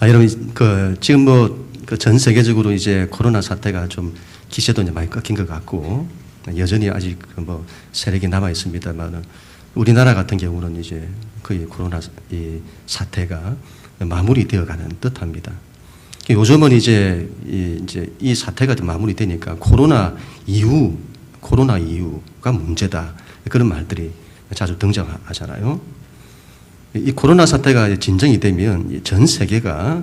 아, 여러분, 그, 지금 뭐, 그 전 세계적으로 이제 코로나 사태가 좀 기세도 이제 많이 꺾인 것 같고, 여전히 아직 그뭐 세력이 남아 있습니다만, 우리나라 같은 경우는 이제 거의 코로나 이 사태가 마무리되어 가는 듯 합니다. 요즘은 이제 이, 이제 이 사태가 좀 마무리되니까 코로나 이후, 코로나 이후가 문제다. 그런 말들이 자주 등장하잖아요. 이 코로나 사태가 진정이 되면 전 세계가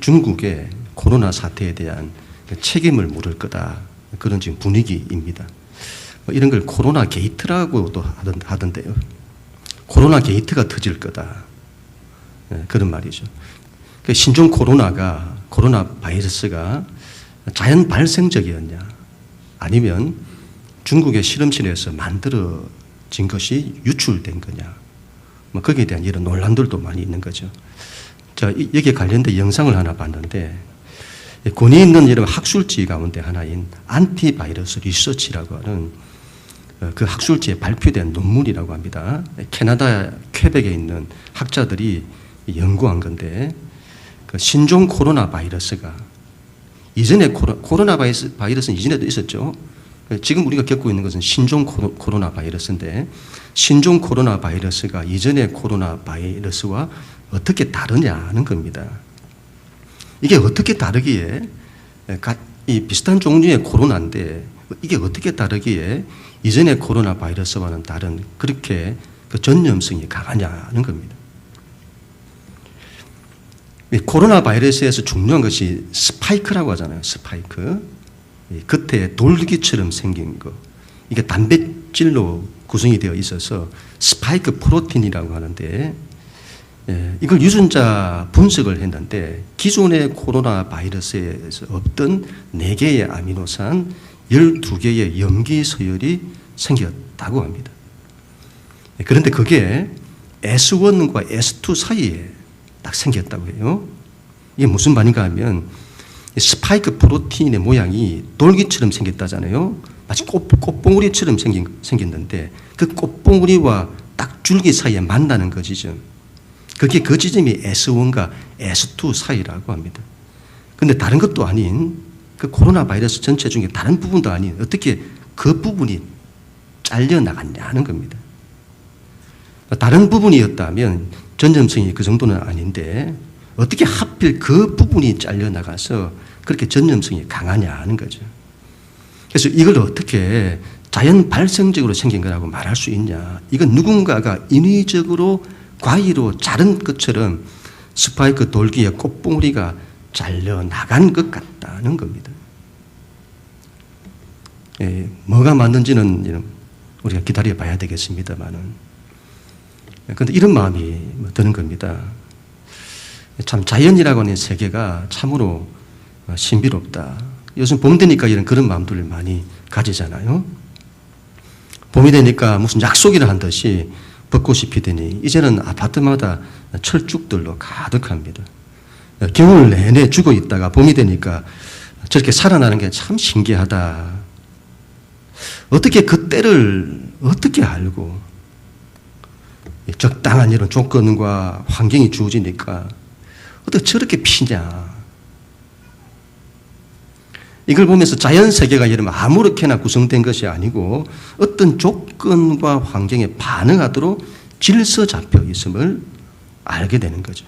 중국의 코로나 사태에 대한 책임을 물을 거다. 그런 지금 분위기입니다. 뭐 이런 걸 코로나 게이트라고도 하던, 하던데요. 코로나 게이트가 터질 거다. 예, 그런 말이죠. 그 신종 코로나가, 코로나 바이러스가 자연 발생적이었냐? 아니면 중국의 실험실에서 만들어진 것이 유출된 거냐? 뭐 거기에 대한 이런 논란들도 많이 있는 거죠. 자, 이- 여기에 관련된 영상을 하나 봤는데 권위 있는 이런 학술지 가운데 하나인 안티바이러스 리서치라고 하는 어, 그 학술지에 발표된 논문이라고 합니다. 캐나다 퀘벡에 있는 학자들이 연구한 건데 그 신종 코로나 바이러스가 이전에 코로- 코로나 바이러스, 바이러스는 이전에도 있었죠. 지금 우리가 겪고 있는 것은 신종 코로- 코로나 바이러스인데 신종 코로나 바이러스가 이전의 코로나 바이러스와 어떻게 다르냐는 겁니다. 이게 어떻게 다르기에 가- 이 비슷한 종류의 코로나인데 이게 어떻게 다르기에 이전의 코로나 바이러스와는 다른 그렇게 그 전염성이 강하냐는 겁니다. 이 코로나 바이러스에서 중요한 것이 스파이크라고 하잖아요. 스파이크. 이 겉에 돌기처럼 생긴 거. 이게 단백질로 구성이 되어 있어서 스파이크 프로틴이라고 하는데 예, 이걸 유전자 분석을 했는데 기존의 코로나 바이러스에서 없던 4개의 아미노산 12개의 염기 서열이 생겼다고 합니다. 예, 그런데 그게 S1과 S2 사이에 딱 생겼다고 해요. 이게 무슨 말인가 하면 이 스파이크 프로틴의 모양이 돌기처럼 생겼다잖아요. 마치 꽃, 꽃봉우리처럼 생긴, 생겼는데 그 꽃봉우리와 딱 줄기 사이에 만나는 그 지점. 그게 그 지점이 S1과 S2 사이라고 합니다. 근데 다른 것도 아닌 그 코로나 바이러스 전체 중에 다른 부분도 아닌 어떻게 그 부분이 잘려 나갔냐는 겁니다. 다른 부분이었다면 전염성이 그 정도는 아닌데 어떻게 하필 그 부분이 잘려 나가서 그렇게 전염성이 강하냐는 거죠. 그래서 이걸 어떻게 자연 발생적으로 생긴 거라고 말할 수 있냐? 이건 누군가가 인위적으로 과위로 자른 것처럼 스파이크 돌기의 꽃봉우리가 잘려 나간 것 같다는 겁니다. 예, 뭐가 맞는지는 우리가 기다려 봐야 되겠습니다만은. 그런데 이런 마음이 뭐 드는 겁니다. 참 자연이라고 하는 세계가 참으로 신비롭다. 요즘 봄 되니까 이런 그런 마음들을 많이 가지잖아요. 봄이 되니까 무슨 약속이라 한 듯이 벚꽃이 피더니 이제는 아파트마다 철쭉들로 가득합니다. 겨울 내내 죽어 있다가 봄이 되니까 저렇게 살아나는 게 참 신기하다. 어떻게 그 때를 어떻게 알고 적당한 이런 조건과 환경이 주어지니까 어떻게 저렇게 피냐. 이걸 보면서 자연 세계가 이러면 아무렇게나 구성된 것이 아니고 어떤 조건과 환경에 반응하도록 질서 잡혀 있음을 알게 되는 거죠.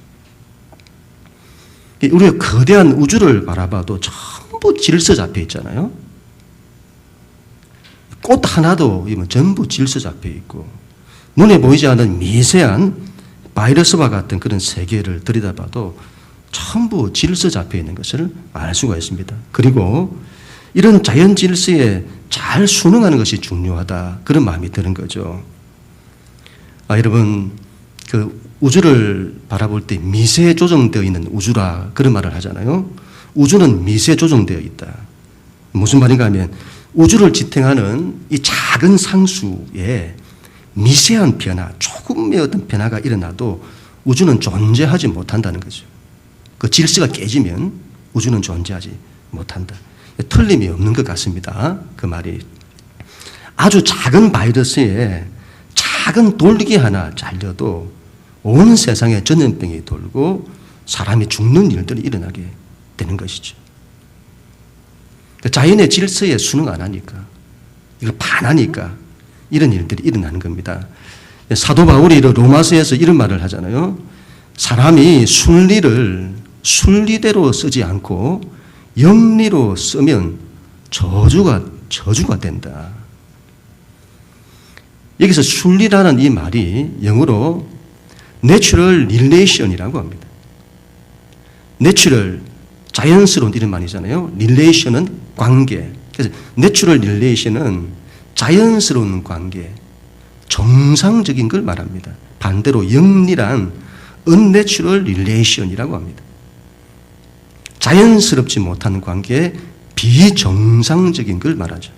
우리가 거대한 우주를 바라봐도 전부 질서 잡혀 있잖아요. 꽃 하나도 전부 질서 잡혀 있고 눈에 보이지 않는 미세한 바이러스와 같은 그런 세계를 들여다봐도 전부 질서 잡혀 있는 것을 알 수가 있습니다. 그리고 이런 자연 질서에 잘 순응하는 것이 중요하다. 그런 마음이 드는 거죠. 아, 여러분, 그 우주를 바라볼 때 미세 조정되어 있는 우주라 그런 말을 하잖아요. 우주는 미세 조정되어 있다. 무슨 말인가 하면 우주를 지탱하는 이 작은 상수에 미세한 변화, 조금의 어떤 변화가 일어나도 우주는 존재하지 못한다는 거죠. 그 질서가 깨지면 우주는 존재하지 못한다. 틀림이 없는 것 같습니다. 그 말이. 아주 작은 바이러스에 작은 돌기 하나 잘려도 온 세상에 전염병이 돌고 사람이 죽는 일들이 일어나게 되는 것이죠. 그 자연의 질서에 순응 안 하니까, 이걸 반하니까 이런 일들이 일어나는 겁니다. 사도 바울이 로마서에서 이런 말을 하잖아요. 사람이 순리를 순리대로 쓰지 않고 영리로 쓰면 저주가 저주가 된다. 여기서 순리라는 이 말이 영어로 natural relation이라고 합니다. 내추럴 자연스러운 이런 말이잖아요. 릴레이션은 관계. 그래서 내추럴 릴레이션은 자연스러운 관계, 정상적인 걸 말합니다. 반대로 영리란 unnatural relation이라고 합니다. 자연스럽지 못한 관계, 비정상적인 걸 말하죠.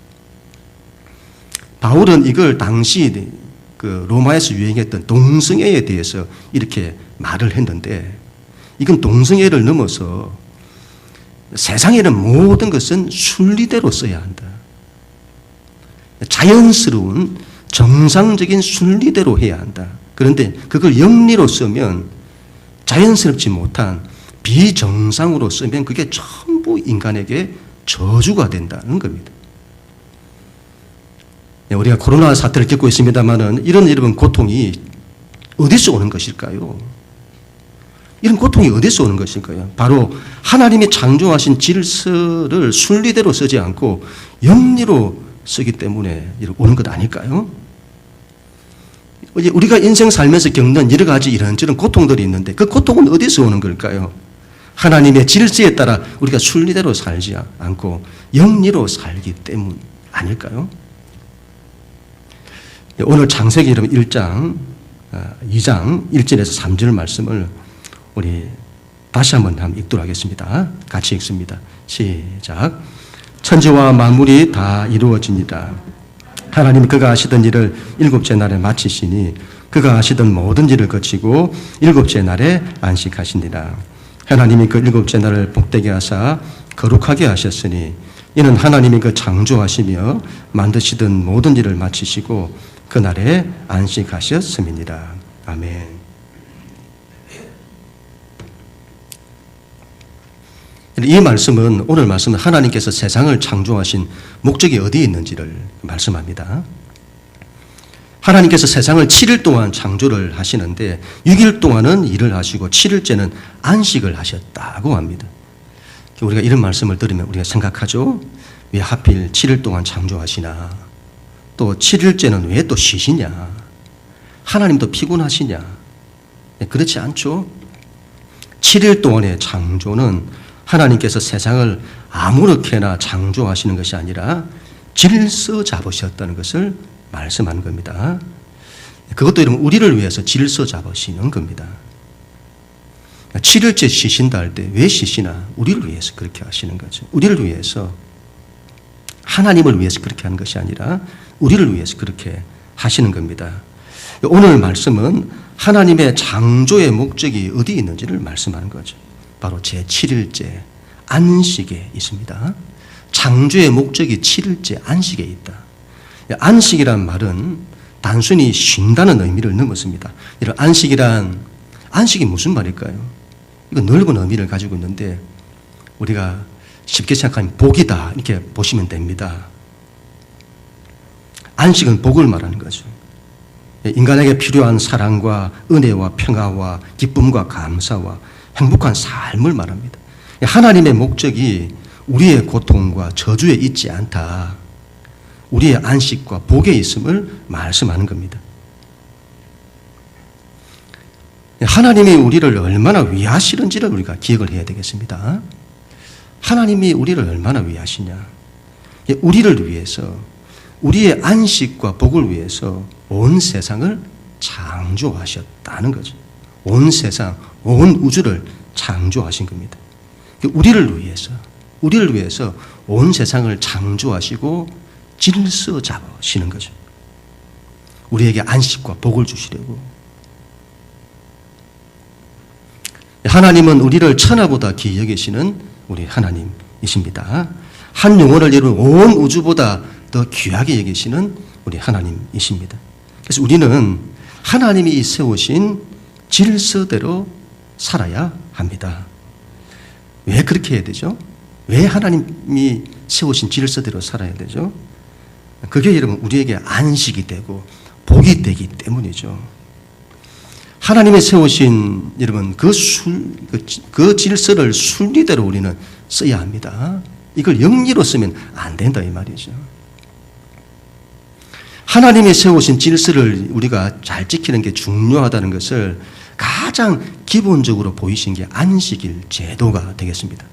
바울은 이걸 당시 그 로마에서 유행했던 동성애에 대해서 이렇게 말을 했는데 이건 동성애를 넘어서 세상에는 모든 것은 순리대로 써야 한다. 자연스러운 정상적인 순리대로 해야 한다. 그런데 그걸 영리로 쓰면 자연스럽지 못한 비정상으로 쓰면 그게 전부 인간에게 저주가 된다는 겁니다. 네, 우리가 코로나 사태를 겪고 있습니다만은 이런 여러분 고통이 어디서 오는 것일까요? 이런 고통이 어디서 오는 것일까요? 바로 하나님이 창조하신 질서를 순리대로 쓰지 않고 영리로 쓰기 때문에 오는 것 아닐까요? 우리가 인생 살면서 겪는 여러 가지 이런저런 고통들이 있는데 그 고통은 어디서 오는 걸까요? 하나님의 질서에 따라 우리가 순리대로 살지 않고 영리로 살기 때문 아닐까요? 오늘 창세기 여러분 1장, 2장 1절에서 3절 말씀을 우리 다시 한번 읽도록 하겠습니다. 같이 읽습니다. 시작. 천지와 만물이 다 이루어집니다. 하나님 그가 하시던 일을 일곱째 날에 마치시니 그가 하시던 모든 일을 거치고 일곱째 날에 안식하시니라. 하나님이 그 일곱째 날을 복되게 하사 거룩하게 하셨으니 이는 하나님이 그 창조하시며 만드시던 모든 일을 마치시고 그날에 안식하셨음이니라. 아멘. 이 말씀은 오늘 말씀은 하나님께서 세상을 창조하신 목적이 어디에 있는지를 말씀합니다. 하나님께서 세상을 7일 동안 창조를 하시는데 6일 동안은 일을 하시고 7일째는 안식을 하셨다고 합니다. 우리가 이런 말씀을 들으면 우리가 생각하죠. 왜 하필 7일 동안 창조하시나? 또 7일째는 왜 또 쉬시냐? 하나님도 피곤하시냐? 네, 그렇지 않죠? 7일 동안의 창조는 하나님께서 세상을 아무렇게나 창조하시는 것이 아니라 질서 잡으셨다는 것을 말씀하는 겁니다. 그것도 이런 우리를 위해서 질서 잡으시는 겁니다. 7일째 쉬신다 할 때 왜 쉬시나? 우리를 위해서 그렇게 하시는 거죠. 우리를 위해서 하나님을 위해서 그렇게 하는 것이 아니라 우리를 위해서 그렇게 하시는 겁니다. 오늘 말씀은 하나님의 창조의 목적이 어디 있는지를 말씀하는 거죠. 바로 제 7일째 안식에 있습니다. 창조의 목적이 7일째 안식에 있다. 안식이란 말은 단순히 쉰다는 의미를 넘었습니다. 이런 안식이란 안식이 무슨 말일까요? 이거 넓은 의미를 가지고 있는데 우리가 쉽게 생각하면 복이다 이렇게 보시면 됩니다. 안식은 복을 말하는 거죠. 인간에게 필요한 사랑과 은혜와 평화와 기쁨과 감사와 행복한 삶을 말합니다. 하나님의 목적이 우리의 고통과 저주에 있지 않다. 우리의 안식과 복에 있음을 말씀하는 겁니다. 하나님이 우리를 얼마나 위하시는지를 우리가 기억을 해야 되겠습니다. 하나님이 우리를 얼마나 위하시냐. 우리를 위해서 우리의 안식과 복을 위해서 온 세상을 창조하셨다는 거죠. 온 세상, 온 우주를 창조하신 겁니다. 우리를 위해서, 우리를 위해서 온 세상을 창조하시고 질서 잡으시는 거죠. 우리에게 안식과 복을 주시려고. 하나님은 우리를 천하보다 귀히 여기시는 우리 하나님이십니다. 한 영혼을 이룬 온 우주보다 더 귀하게 여기시는 우리 하나님이십니다. 그래서 우리는 하나님이 세우신 질서대로 살아야 합니다. 왜 그렇게 해야 되죠? 왜 하나님이 세우신 질서대로 살아야 되죠? 그게 여러분 우리에게 안식이 되고 복이 되기 때문이죠. 하나님이 세우신 여러분 그 술, 그, 그 질서를 순리대로 우리는 써야 합니다. 이걸 영리로 쓰면 안 된다 이 말이죠. 하나님이 세우신 질서를 우리가 잘 지키는 게 중요하다는 것을 가장 기본적으로 보이신 게 안식일 제도가 되겠습니다.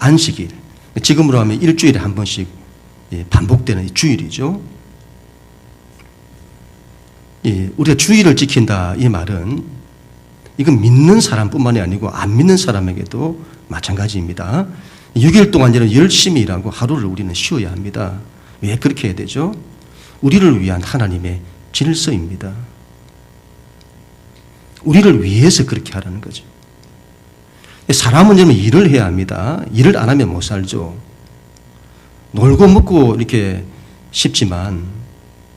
안식일. 지금으로 하면 일주일에 한 번씩 예, 반복되는 주일이죠. 예, 우리가 주일을 지킨다 이 말은 이건 믿는 사람뿐만이 아니고 안 믿는 사람에게도 마찬가지입니다. 6일 동안 이런 열심히 일하고 하루를 우리는 쉬어야 합니다. 왜 그렇게 해야 되죠? 우리를 위한 하나님의 질서입니다. 우리를 위해서 그렇게 하라는 거죠. 사람은 좀 일을 해야 합니다. 일을 안 하면 못 살죠. 놀고 먹고 이렇게 싶지만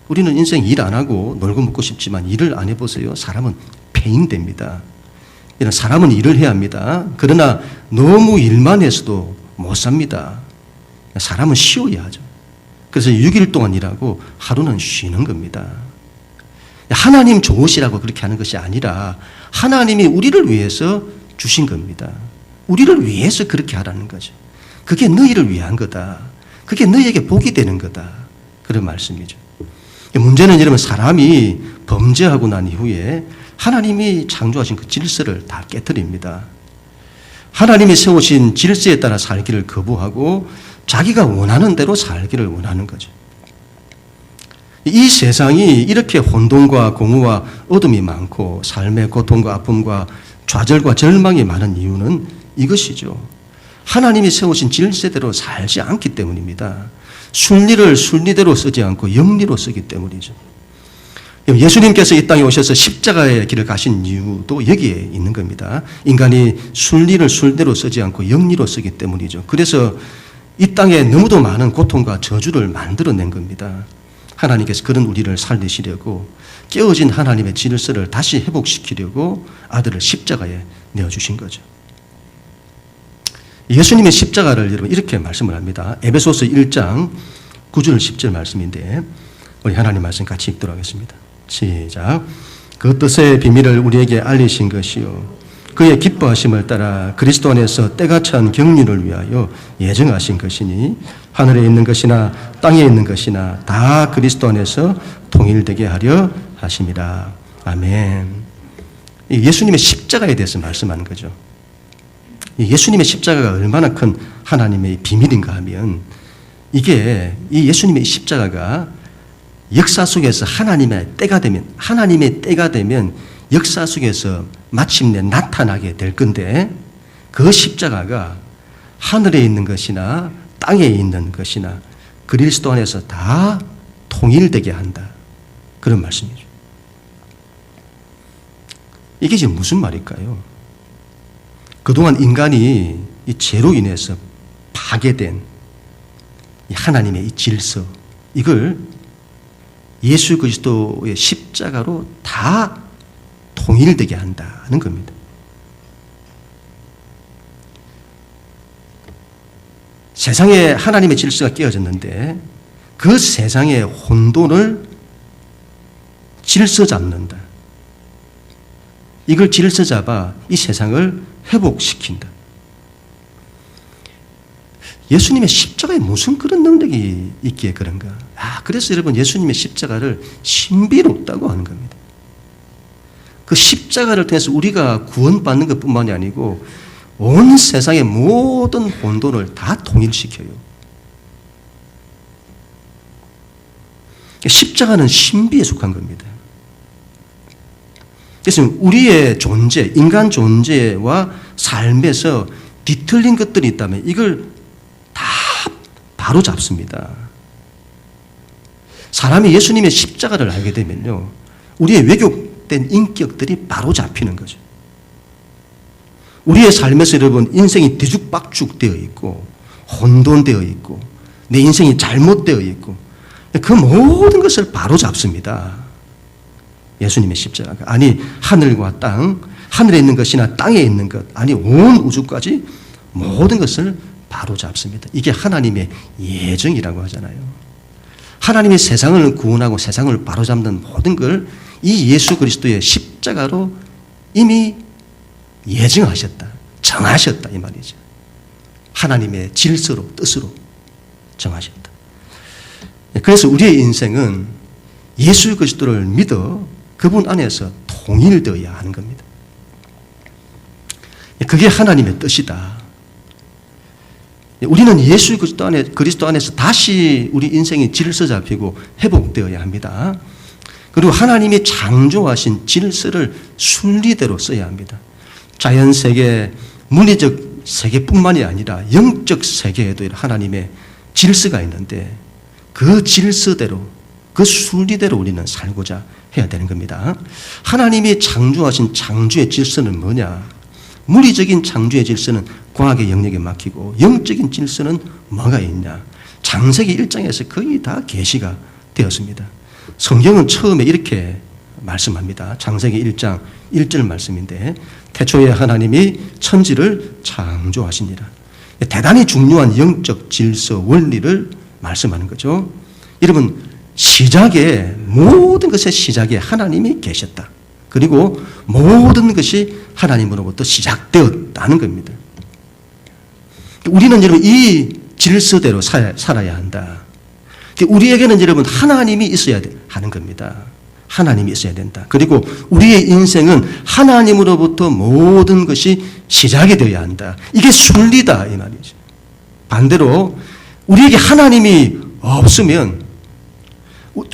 우리는 인생 일 안 하고 놀고 먹고 싶지만 일을 안 해보세요. 사람은 폐인됩니다. 이런 사람은 일을 해야 합니다. 그러나 너무 일만 해서도 못 삽니다. 사람은 쉬어야 하죠. 그래서 6일 동안 일하고 하루는 쉬는 겁니다. 하나님 좋으시라고 그렇게 하는 것이 아니라 하나님이 우리를 위해서 주신 겁니다. 우리를 위해서 그렇게 하라는 거죠. 그게 너희를 위한 거다. 그게 너희에게 복이 되는 거다. 그런 말씀이죠. 문제는 여러분 사람이 범죄하고 난 이후에 하나님이 창조하신 그 질서를 다 깨뜨립니다. 하나님이 세우신 질서에 따라 살기를 거부하고 자기가 원하는 대로 살기를 원하는 거죠. 이 세상이 이렇게 혼돈과 공허와 어둠이 많고 삶의 고통과 아픔과 좌절과 절망이 많은 이유는 이것이죠. 하나님이 세우신 질서대로 살지 않기 때문입니다. 순리를 순리대로 쓰지 않고 영리로 쓰기 때문이죠. 예수님께서 이 땅에 오셔서 십자가의 길을 가신 이유도 여기에 있는 겁니다. 인간이 순리를 순대로 쓰지 않고 영리로 쓰기 때문이죠. 그래서 이 땅에 너무도 많은 고통과 저주를 만들어낸 겁니다. 하나님께서 그런 우리를 살리시려고 깨어진 하나님의 질서를 다시 회복시키려고 아들을 십자가에 내어주신 거죠. 예수님의 십자가를 여러분 이렇게 말씀을 합니다. 에베소서 1장 9절 10절 말씀인데 우리 하나님 말씀 같이 읽도록 하겠습니다. 시작. 그 뜻의 비밀을 우리에게 알리신 것이요. 그의 기뻐하심을 따라 그리스도 안에서 때가 찬 경륜을 위하여 예정하신 것이니 하늘에 있는 것이나 땅에 있는 것이나 다 그리스도 안에서 통일되게 하려 하심이라. 아멘. 예수님의 십자가에 대해서 말씀하는 거죠. 예수님의 십자가가 얼마나 큰 하나님의 비밀인가 하면 이게 이 예수님의 십자가가 역사 속에서 하나님의 때가 되면 하나님의 때가 되면 역사 속에서 마침내 나타나게 될 건데 그 십자가가 하늘에 있는 것이나 땅에 있는 것이나 그리스도 안에서 다 통일되게 한다. 그런 말씀이죠. 이게 지금 무슨 말일까요? 그동안 인간이 이 죄로 인해서 파괴된 하나님의 이 질서, 이걸 예수 그리스도의 십자가로 다 통일되게 한다는 겁니다. 세상에 하나님의 질서가 깨어졌는데 그 세상의 혼돈을 질서 잡는다. 이걸 질서 잡아 이 세상을 회복시킨다. 예수님의 십자가에 무슨 그런 능력이 있기에 그런가? 아, 그래서 여러분 예수님의 십자가를 신비롭다고 하는 겁니다. 그 십자가를 통해서 우리가 구원받는 것 뿐만이 아니고 온 세상의 모든 혼돈을 다 통일시켜요. 십자가는 신비에 속한 겁니다. 그래서 우리의 존재, 인간 존재와 삶에서 뒤틀린 것들이 있다면 이걸 다 바로 잡습니다. 사람이 예수님의 십자가를 알게 되면요. 우리의 왜곡된 인격들이 바로 잡히는 거죠. 우리의 삶에서 여러분 인생이 뒤죽박죽 되어 있고 혼돈되어 있고 내 인생이 잘못되어 있고 그 모든 것을 바로 잡습니다. 예수님의 십자가가. 아니, 하늘과 땅, 하늘에 있는 것이나 땅에 있는 것, 아니, 온 우주까지 모든 것을 바로 잡습니다. 이게 하나님의 예정이라고 하잖아요. 하나님이 세상을 구원하고 세상을 바로잡는 모든 걸 이 예수 그리스도의 십자가로 이미 예정하셨다. 정하셨다. 이 말이죠. 하나님의 질서로, 뜻으로 정하셨다. 그래서 우리의 인생은 예수 그리스도를 믿어 그분 안에서 통일되어야 하는 겁니다. 그게 하나님의 뜻이다. 우리는 예수 그리스도 안에 그리스도 안에서 다시 우리 인생이 질서 잡히고 회복되어야 합니다. 그리고 하나님이 창조하신 질서를 순리대로 써야 합니다. 자연 세계, 물리적 세계뿐만이 아니라 영적 세계에도 하나님의 질서가 있는데 그 질서대로 그 순리대로 우리는 살고자 해야 되는 겁니다. 하나님이 창조하신 창조의 질서는 뭐냐? 물리적인 창조의 질서는 과학의 영역에 맡기고 영적인 질서는 뭐가 있냐? 장세기 1장에서 거의 다 계시가 되었습니다. 성경은 처음에 이렇게 말씀합니다. 장세기 1장 1절 말씀인데 태초에 하나님이 천지를 창조하시니라. 대단히 중요한 영적 질서 원리를 말씀하는 거죠. 여러분 시작에 모든 것의 시작에 하나님이 계셨다. 그리고 모든 것이 하나님으로부터 시작되었다는 겁니다. 우리는 여러분 이 질서대로 살아야 한다. 우리에게는 여러분 하나님이 있어야 하는 겁니다. 하나님이 있어야 된다. 그리고 우리의 인생은 하나님으로부터 모든 것이 시작이 되어야 한다. 이게 순리다 이 말이죠. 반대로 우리에게 하나님이 없으면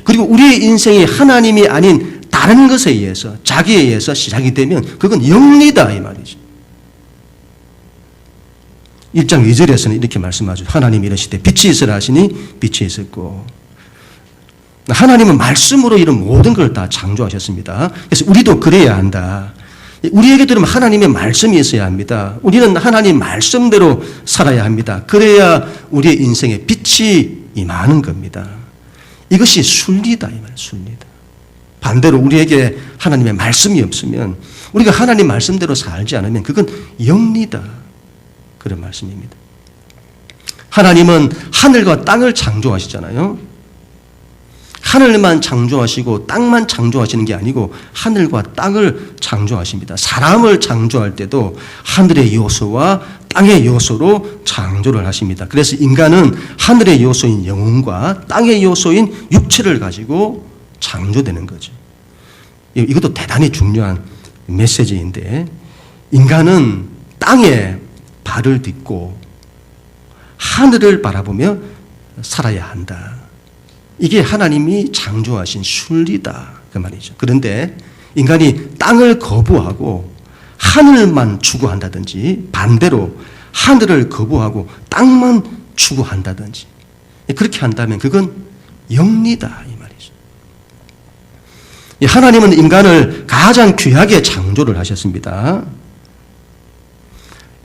그리고 우리의 인생이 하나님이 아닌 다른 것에 의해서 자기에 의해서 시작이 되면 그건 영리다 이 말이죠. 1장 2절에서는 이렇게 말씀하죠. 하나님이 이러시되 빛이 있으라 하시니 빛이 있었고 하나님은 말씀으로 이런 모든 걸 다 창조하셨습니다. 그래서 우리도 그래야 한다. 우리에게도 하나님의 말씀이 있어야 합니다. 우리는 하나님 말씀대로 살아야 합니다. 그래야 우리의 인생에 빛이 임하는 겁니다. 이것이 순리다 이 말, 순리다. 반대로 우리에게 하나님의 말씀이 없으면 우리가 하나님 말씀대로 살지 않으면 그건 영리다. 그런 말씀입니다. 하나님은 하늘과 땅을 창조하시잖아요. 하늘만 창조하시고 땅만 창조하시는 게 아니고 하늘과 땅을 창조하십니다. 사람을 창조할 때도 하늘의 요소와 땅의 요소로 창조를 하십니다. 그래서 인간은 하늘의 요소인 영혼과 땅의 요소인 육체를 가지고 창조되는 거죠. 이것도 대단히 중요한 메시지인데 인간은 땅에 발을 딛고 하늘을 바라보며 살아야 한다. 이게 하나님이 창조하신 순리다. 그 말이죠. 그런데 인간이 땅을 거부하고 하늘만 추구한다든지 반대로 하늘을 거부하고 땅만 추구한다든지 그렇게 한다면 그건 영리다. 이 말이죠. 하나님은 인간을 가장 귀하게 창조를 하셨습니다.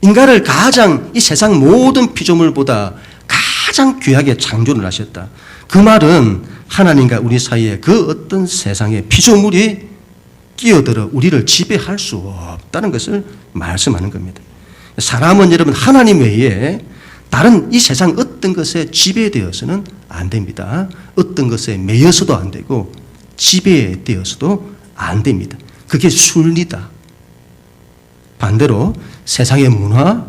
인간을 가장 이 세상 모든 피조물보다 가장 귀하게 창조를 하셨다. 그 말은 하나님과 우리 사이에 그 어떤 세상의 피조물이 끼어들어 우리를 지배할 수 없다는 것을 말씀하는 겁니다. 사람은 여러분 하나님 외에 다른 이 세상 어떤 것에 지배되어서는 안 됩니다. 어떤 것에 매여서도 안 되고 지배되어서도 안 됩니다. 그게 순리다. 반대로 세상의 문화,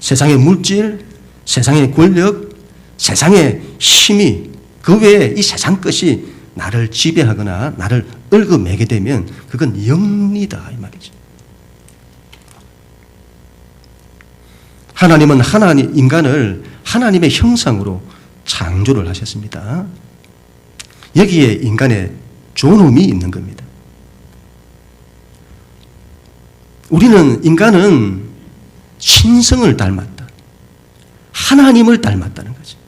세상의 물질, 세상의 권력, 세상의 힘이 그 외에 이 세상 것이 나를 지배하거나 나를 얽어매게 되면 그건 영리다 이 말이죠. 하나님은 하나님 인간을 하나님의 형상으로 창조를 하셨습니다. 여기에 인간의 존엄이 있는 겁니다. 우리는 인간은 신성을 닮았다. 하나님을 닮았다는 거죠.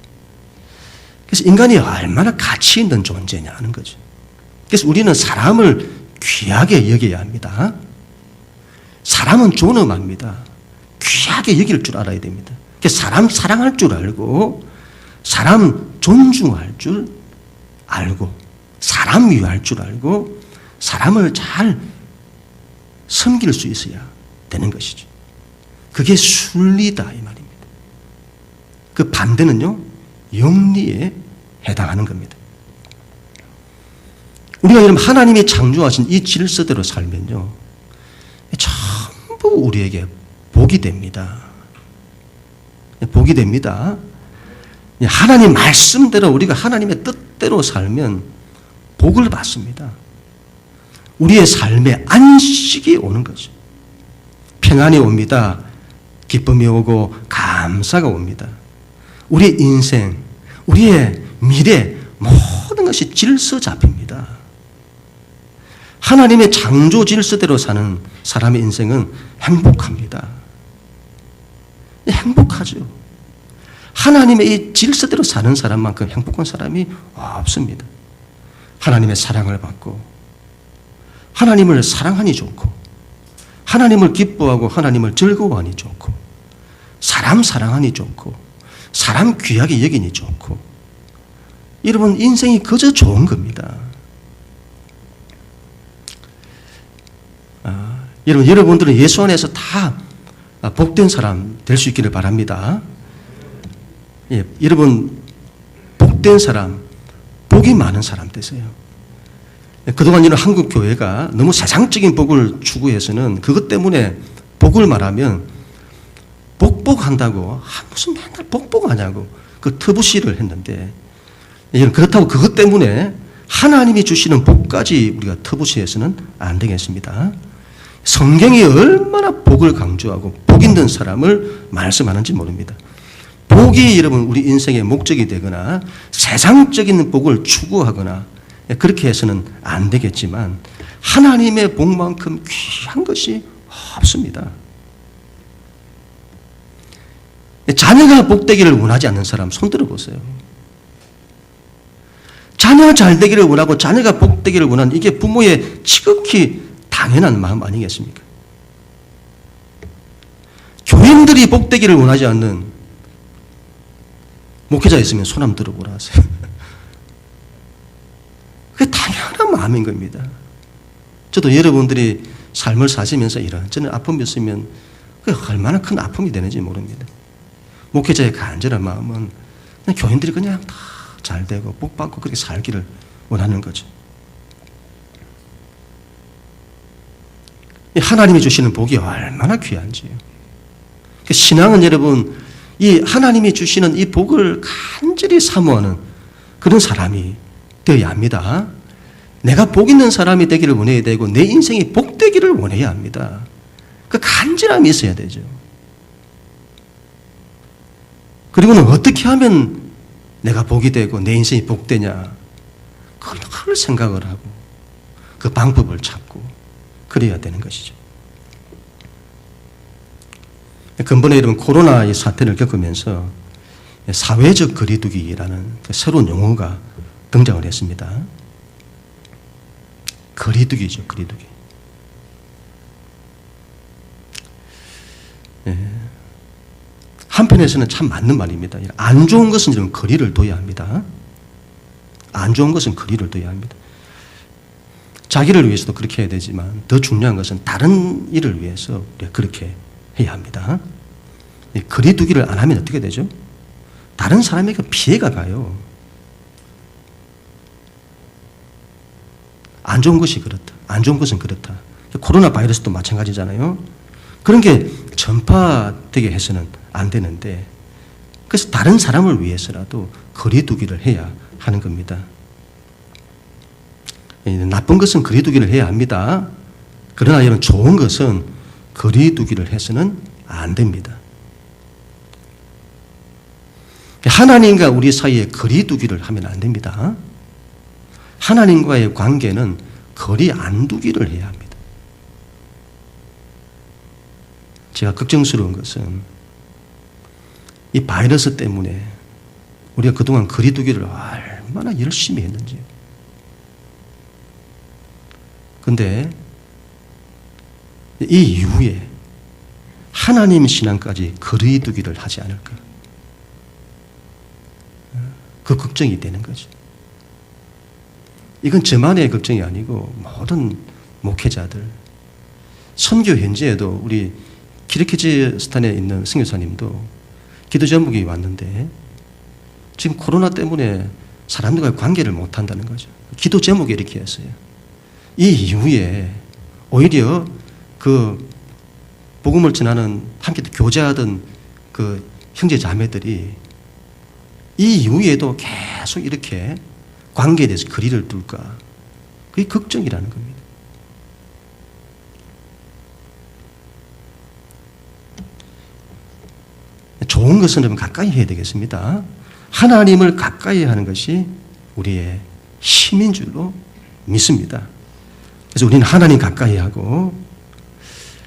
그래서 인간이 얼마나 가치 있는 존재냐는 거죠. 그래서 우리는 사람을 귀하게 여겨야 합니다. 사람은 존엄합니다. 귀하게 여길 줄 알아야 됩니다. 사람 사랑할 줄 알고, 사람 존중할 줄 알고, 사람 위할 줄 알고, 사람을 잘 섬길 수 있어야 되는 것이죠. 그게 순리다 이 말입니다. 그 반대는요 영리에 해당하는 겁니다. 우리가 이런 하나님이 창조하신 이 질서대로 살면요 전부 우리에게 복이 됩니다. 복이 됩니다. 하나님 말씀대로 우리가 하나님의 뜻대로 살면 복을 받습니다. 우리의 삶에 안식이 오는 거죠. 평안이 옵니다. 기쁨이 오고 감사가 옵니다. 우리의 인생, 우리의 미래 모든 것이 질서 잡힙니다. 하나님의 창조 질서대로 사는 사람의 인생은 행복합니다. 행복하죠. 하나님의 이 질서대로 사는 사람만큼 행복한 사람이 없습니다. 하나님의 사랑을 받고 하나님을 사랑하니 좋고 하나님을 기뻐하고 하나님을 즐거워하니 좋고 사람 사랑하니 좋고 사람 귀하게 여기니 좋고 여러분 인생이 그저 좋은 겁니다. 아, 여러분 여러분들은 예수 안에서 다 복된 사람 될 수 있기를 바랍니다. 예, 여러분 복된 사람, 복이 많은 사람 되세요. 그동안 이런 한국 교회가 너무 세상적인 복을 추구해서는 그것 때문에 복을 말하면 복복한다고 아, 무슨 맨날 복복하냐고 그 터부시를 했는데 그렇다고 그것 때문에 하나님이 주시는 복까지 우리가 터부시해서는 안 되겠습니다. 성경이 얼마나 복을 강조하고 복 있는 사람을 말씀하는지 모릅니다. 복이 여러분 우리 인생의 목적이 되거나 세상적인 복을 추구하거나 그렇게 해서는 안 되겠지만 하나님의 복만큼 귀한 것이 없습니다. 자녀가 복되기를 원하지 않는 사람 손 들어보세요. 자녀 잘 되기를 원하고 자녀가 복되기를 원하는 이게 부모의 지극히 당연한 마음 아니겠습니까? 교인들이 복되기를 원하지 않는 목회자 있으면 손 한번 들어보라 하세요. 그게 당연한 마음인 겁니다. 저도 여러분들이 삶을 사시면서 이런저런 아픔이 있으면 얼마나 큰 아픔이 되는지 모릅니다. 목회자의 간절한 마음은 그냥 교인들이 그냥 다 잘 되고 복 받고 그렇게 살기를 원하는 거죠. 하나님이 주시는 복이 얼마나 귀한지요. 그 신앙은 여러분, 이 하나님이 주시는 이 복을 간절히 사모하는 그런 사람이 되어야 합니다. 내가 복 있는 사람이 되기를 원해야 되고 내 인생이 복되기를 원해야 합니다. 그 간절함이 있어야 되죠. 그리고는 어떻게 하면 내가 복이 되고 내 인생이 복되냐. 그걸 생각을 하고 그 방법을 찾고 그래야 되는 것이죠. 근본에 여러분 코로나 이 사태를 겪으면서 사회적 거리두기라는 그 새로운 용어가 등장을 했습니다. 거리두기죠, 거리두기. 예. 한편에서는 참 맞는 말입니다. 안 좋은 것은 이런 거리를 둬야 합니다. 안 좋은 것은 거리를 둬야 합니다. 자기를 위해서도 그렇게 해야 되지만 더 중요한 것은 다른 일을 위해서 그렇게 해야 합니다. 거리두기를 안 하면 어떻게 되죠? 다른 사람에게 피해가 가요. 안 좋은 것이 그렇다. 안 좋은 것은 그렇다. 코로나 바이러스도 마찬가지잖아요. 그런 게 전파되게 해서는 안 되는데, 그래서 다른 사람을 위해서라도 거리두기를 해야 하는 겁니다. 나쁜 것은 거리두기를 해야 합니다. 그러나 이런 좋은 것은 거리두기를 해서는 안 됩니다. 하나님과 우리 사이에 거리두기를 하면 안 됩니다. 하나님과의 관계는 거리 안 두기를 해야 합니다. 제가 걱정스러운 것은 이 바이러스 때문에 우리가 그동안 거리 두기를 얼마나 열심히 했는지. 근데 이 이후에 하나님 신앙까지 거리 두기를 하지 않을까. 그 걱정이 되는 거죠. 이건 저만의 걱정이 아니고 모든 목회자들, 선교 현지에도 우리 키르키즈스탄에 있는 선교사님도 기도 제목이 왔는데 지금 코로나 때문에 사람들과 관계를 못 한다는 거죠. 기도 제목이 이렇게 했어요. 이 이후에 오히려 그 복음을 전하는 함께 교제하던 그 형제 자매들이 이 이후에도 계속 이렇게 관계에 대해서 거리를 둘까? 그게 걱정이라는 겁니다. 좋은 것은 좀 가까이 해야 되겠습니다. 하나님을 가까이 하는 것이 우리의 힘인 줄로 믿습니다. 그래서 우리는 하나님 가까이 하고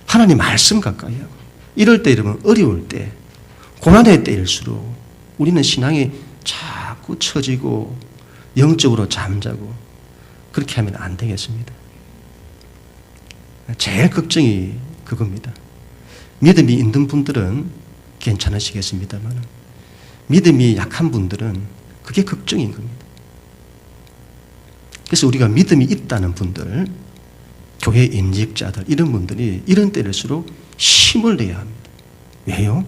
하나님 말씀 가까이 하고 이럴 때 이러면 어려울 때 고난의 때일수록 우리는 신앙이 자꾸 처지고 영적으로 잠자고 그렇게 하면 안 되겠습니다. 제일 걱정이 그겁니다. 믿음이 있는 분들은 괜찮으시겠습니다만 믿음이 약한 분들은 그게 걱정인 겁니다. 그래서 우리가 믿음이 있다는 분들, 교회 임직자들 이런 분들이 이런 때일수록 힘을 내야 합니다. 왜요?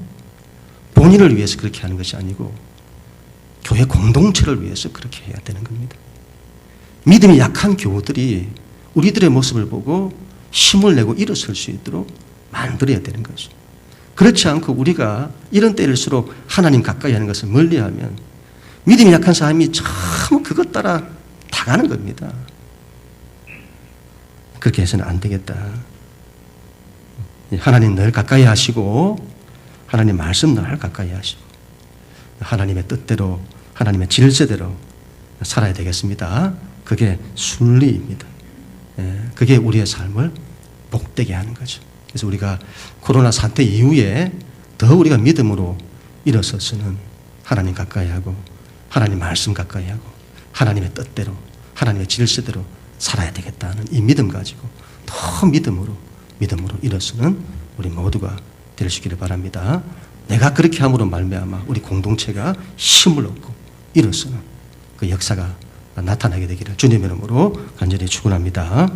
본인을 위해서 그렇게 하는 것이 아니고 교회 공동체를 위해서 그렇게 해야 되는 겁니다. 믿음이 약한 교우들이 우리들의 모습을 보고 힘을 내고 일어설 수 있도록 만들어야 되는 거죠. 그렇지 않고 우리가 이런 때일수록 하나님 가까이 하는 것을 멀리하면 믿음이 약한 사람이 참 그것 따라 다 가는 겁니다. 그렇게 해서는 안 되겠다. 하나님 늘 가까이 하시고 하나님 말씀 늘 가까이 하시고 하나님의 뜻대로 하나님의 질서대로 살아야 되겠습니다. 그게 순리입니다. 예, 그게 우리의 삶을 복되게 하는 거죠. 그래서 우리가 코로나 사태 이후에 더 우리가 믿음으로 일어서서는 하나님 가까이 하고 하나님 말씀 가까이 하고 하나님의 뜻대로 하나님의 질서대로 살아야 되겠다는 이 믿음 가지고 더 믿음으로 믿음으로 일어서는 우리 모두가 되시기를 바랍니다. 내가 그렇게 함으로 말미암아 우리 공동체가 힘을 얻고 일어서는 그 역사가 나타나게 되기를 주님의 이름으로 간절히 축원합니다.